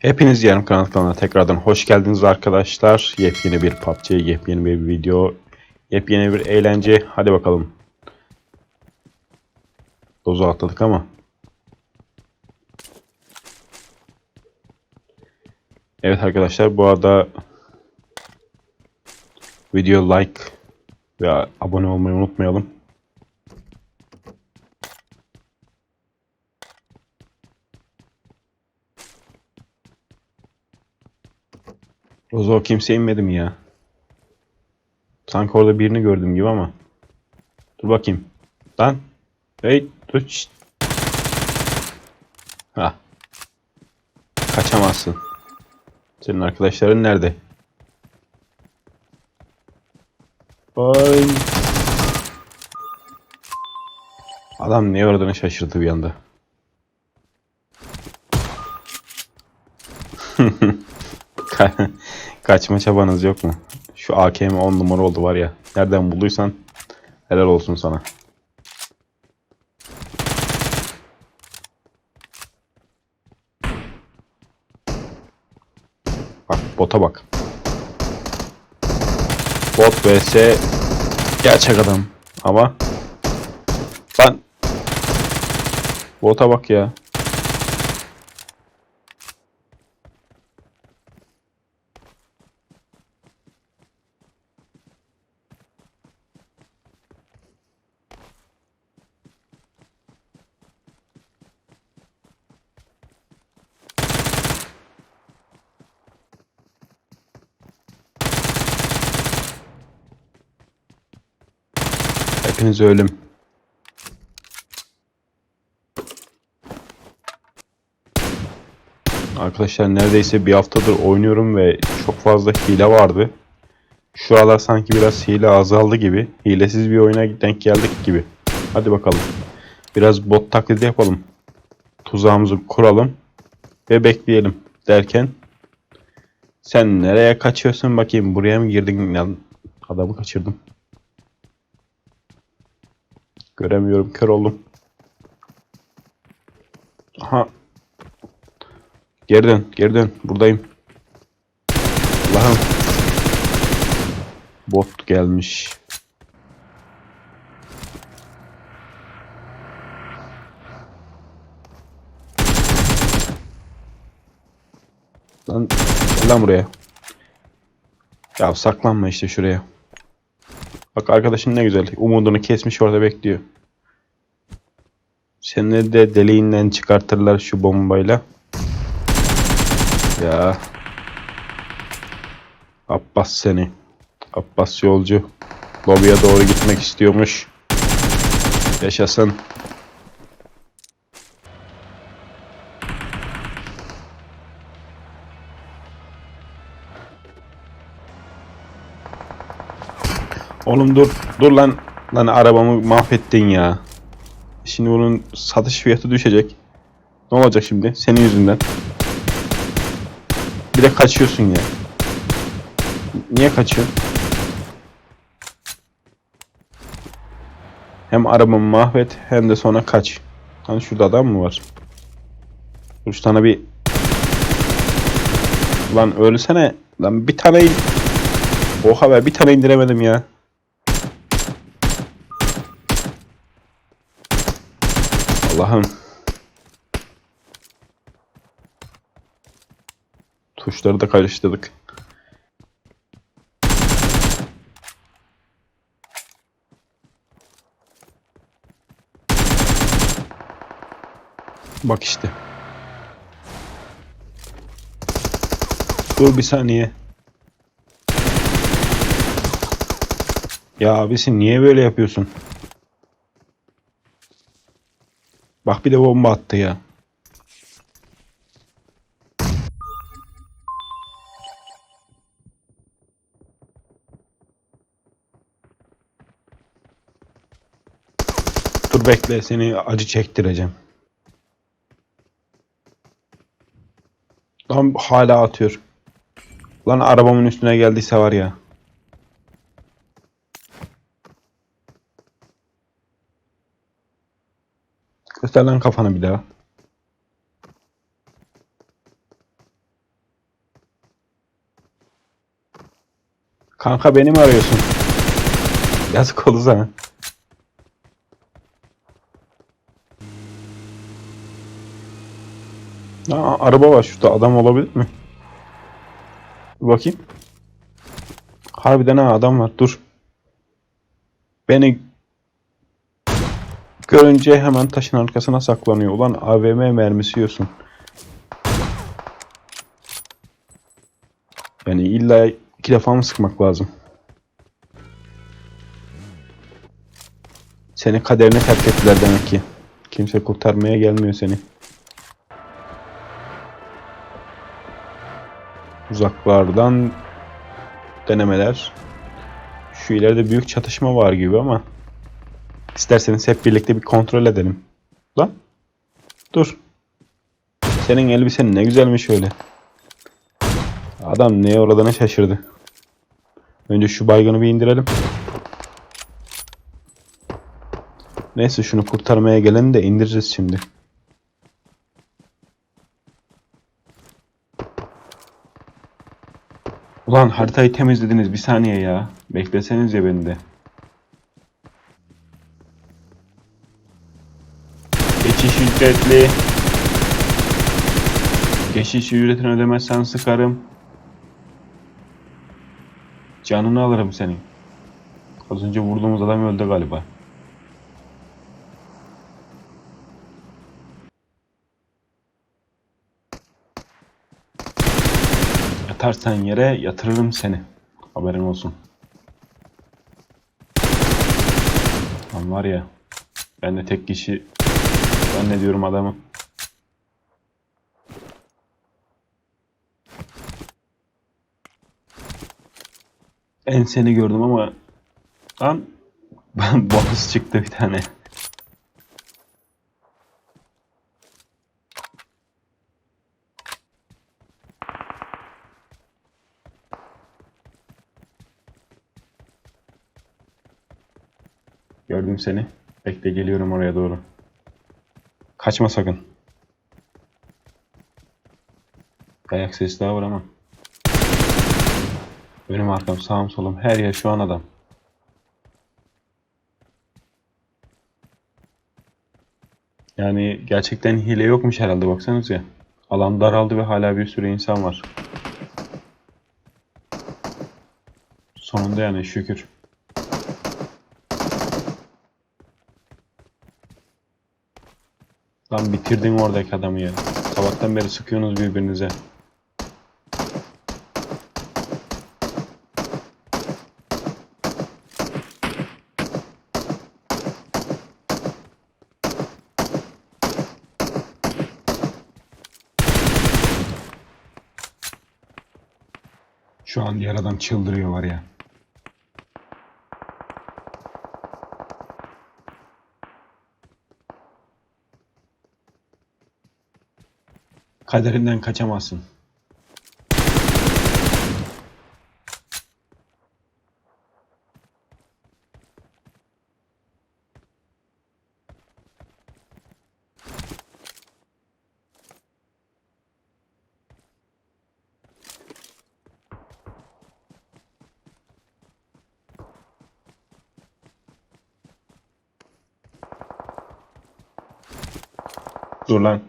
Hepiniz yarım kanal tekrardan hoş geldiniz arkadaşlar. Yepyeni bir PUBG, yepyeni bir video, yepyeni bir eğlence. Hadi bakalım. Dozu atladık ama. Evet arkadaşlar bu arada video like ve abone olmayı unutmayalım. Rozo kimse inmedi mi ya? Sanki orada birini gördüm gibi ama. Dur bakayım. Lan. Hey dur. Ha. Kaçamazsın. Senin arkadaşların nerede? Ay. Adam niye oradan şaşırdı bir anda. Ka- Kaçma çabanız yok mu? Şu AKM 10 numara oldu var ya. Nereden bulduysan helal olsun sana. Bak bota bak. Bot vs gerçek adam. Ama lan bota bak ya. Hepiniz ölüm. Arkadaşlar neredeyse bir haftadır oynuyorum ve çok fazla hile vardı. Şu aralar sanki biraz hile azaldı gibi. Hilesiz bir oyuna denk geldik gibi. Hadi bakalım. Biraz bot taklidi yapalım. Tuzağımızı kuralım. Ve bekleyelim derken. Sen nereye kaçıyorsun bakayım buraya mı girdin? Adamı kaçırdım. Göremiyorum kör oldum. Aha. Geri dön geri dön buradayım. Allah'ım. Bot gelmiş. Lan lan buraya. Ya saklanma işte şuraya. Bak arkadaşın ne güzel. Umudunu kesmiş orada bekliyor. Seni de deliğinden çıkartırlar şu bombayla. Ya. Abbas seni. Abbas yolcu. Lobiye doğru gitmek istiyormuş. Yaşasın. Oğlum dur. Dur lan. Lan arabamı mahvettin ya. Şimdi bunun satış fiyatı düşecek. Ne olacak şimdi? Senin yüzünden. Bir de kaçıyorsun ya. Niye kaçıyorsun? Hem arabamı mahvet hem de sonra kaç. Hani şurada adam mı var? Dur tane bir... Lan ölsene. Lan bir tane... Oha be bir tane indiremedim ya. Allah'ım. Tuşları da karıştırdık. Bak işte. Dur bir saniye. Ya abisi niye böyle yapıyorsun? Bak bir de bomba attı ya. Dur bekle seni acı çektireceğim. Lan hala atıyor. Lan arabamın üstüne geldiyse var ya. Göster lan kafanı bir daha. Kanka beni mi arıyorsun? Yazık oldu sana. Aa, araba var şurada adam olabilir mi? Dur bakayım. Harbiden ha adam var dur. Beni görünce hemen taşın arkasına saklanıyor. Ulan AVM mermisi yiyorsun. Yani illa iki defa mı sıkmak lazım? Seni kaderine terk ettiler demek ki. Kimse kurtarmaya gelmiyor seni. Uzaklardan denemeler. Şu ileride büyük çatışma var gibi ama isterseniz hep birlikte bir kontrol edelim. Lan dur. Senin elbisen ne güzelmiş öyle. Adam neye uğradığına şaşırdı. Önce şu baygını bir indirelim. Neyse şunu kurtarmaya geleni de indireceğiz şimdi. Ulan haritayı temizlediniz bir saniye ya. Bekleseniz ya beni de. Geçiş ücretli. Geçiş ücretini ödemezsen sıkarım. Canını alırım senin. Az önce vurduğumuz adam öldü galiba. Yatarsan yere yatırırım seni. Haberin olsun. Lan var ya. Ben de tek kişi zannediyorum adamı. En seni gördüm ama lan boss çıktı bir tane. Gördüm seni. Bekle geliyorum oraya doğru. Kaçma sakın. Ayak sesi daha var ama. Önüm arkam sağım solum her yer şu an adam. Yani gerçekten hile yokmuş herhalde baksanıza. Alan daraldı ve hala bir sürü insan var. Sonunda yani şükür. Lan bitirdin oradaki adamı ya. Sabahtan beri sıkıyorsunuz birbirinize. Şu an adam çıldırıyor var ya. Kaderinden kaçamazsın. Dur lan.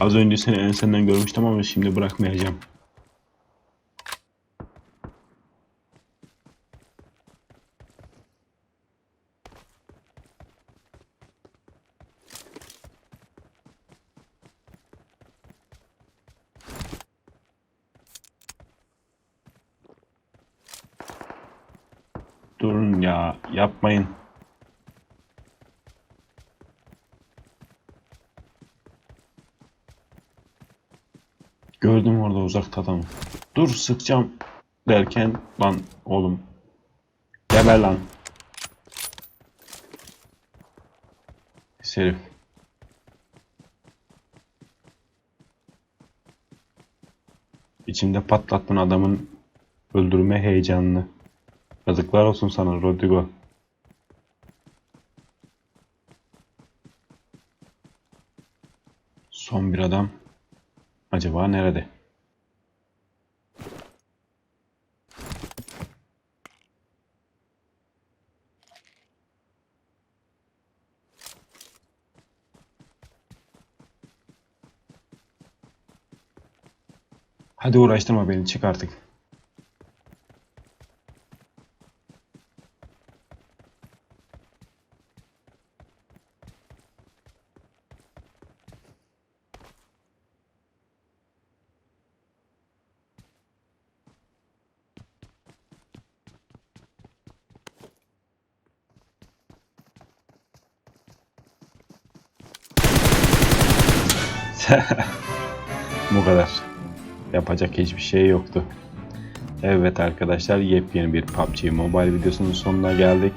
Az önce seni ensenden görmüştüm ama şimdi bırakmayacağım. Durun ya, yapmayın. Gördüm orada uzakta adamı. Dur sıkacağım derken lan oğlum. Geber lan. Serif. İçimde patlattın adamın öldürme heyecanını. Yazıklar olsun sana Rodrigo. Son bir adam. Acaba nerede? Hadi uğraştırma beni çık artık. Bu kadar. Yapacak hiçbir şey yoktu. Evet arkadaşlar yepyeni bir PUBG Mobile videosunun sonuna geldik.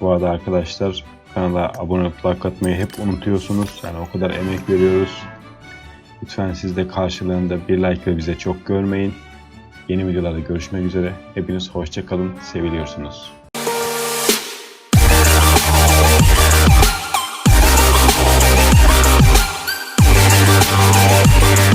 Bu arada arkadaşlar kanala abone olup like atmayı hep unutuyorsunuz. Yani o kadar emek veriyoruz. Lütfen siz de karşılığında bir like ile bize çok görmeyin. Yeni videolarda görüşmek üzere. Hepiniz hoşça kalın. Seviliyorsunuz. Yeah.